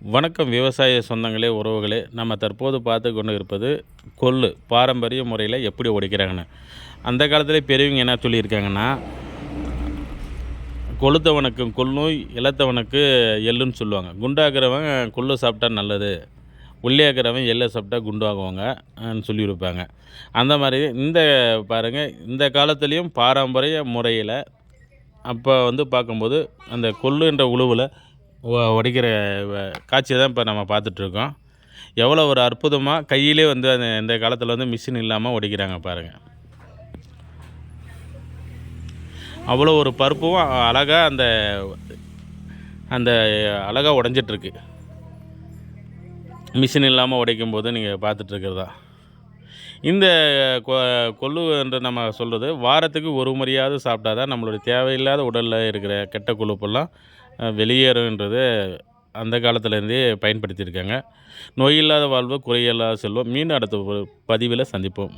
வணக்கம் விவசாய சொந்தங்களே உறவுகளே. நம்ம தற்போது பார்த்து கொண்டு இருப்பது கொள்ளு. பாரம்பரிய முறையில் எப்படி உடைக்கிறாங்கன்னு அந்த காலத்தில் பெரியவங்க என்ன சொல்லியிருக்காங்கன்னா கொளுத்தவனுக்கு நோய் இளத்தவனுக்கு எள்ளுன்னு சொல்லுவாங்க. குண்டாக்குறவன் கொள்ளு சாப்பிட்டா நல்லது உள்ளேக்கிறவன் எள்ளை சாப்பிட்டா குண்டாகுவாங்கன்னு சொல்லியிருப்பாங்க. அந்த மாதிரி இந்த பாருங்கள் இந்த காலத்துலேயும் பாரம்பரிய முறையில் அப்போ வந்து பார்க்கும்போது அந்த கொள்ளுன்ற உழுவில் உடைக்கிற காட்சியை தான் இப்போ நம்ம பார்த்துட்ருக்கோம். எவ்வளோ ஒரு அற்புதமாக கையிலே வந்து அந்த இந்த காலத்தில் வந்து மிஷின் இல்லாமல் உடைக்கிறாங்க பாருங்கள் அவ்வளோ ஒரு பருப்பும் அழகாக அந்த அந்த அழகாக உடஞ்சிட்ருக்கு. மிஷின் இல்லாமல் உடைக்கும் போது நீங்கள் பார்த்துட்ருக்கிறதா? இந்த கொ கொள்ளுன்ற நம்ம சொல்கிறது வாரத்துக்கு ஒரு முறையாவது சாப்பிட்டா தான் நம்மளுடைய தேவையில்லாத உடலில் இருக்கிற கெட்ட கொழுப்பெல்லாம் அஹ், வெளியேறுன்றது அந்த காலத்துலேருந்தே பயன்படுத்தியிருக்காங்க. நோயில்லாத வாழ்வு குறையில்லாத செல்வம். மீண்டும் அடுத்த பதிவில் சந்திப்போம்.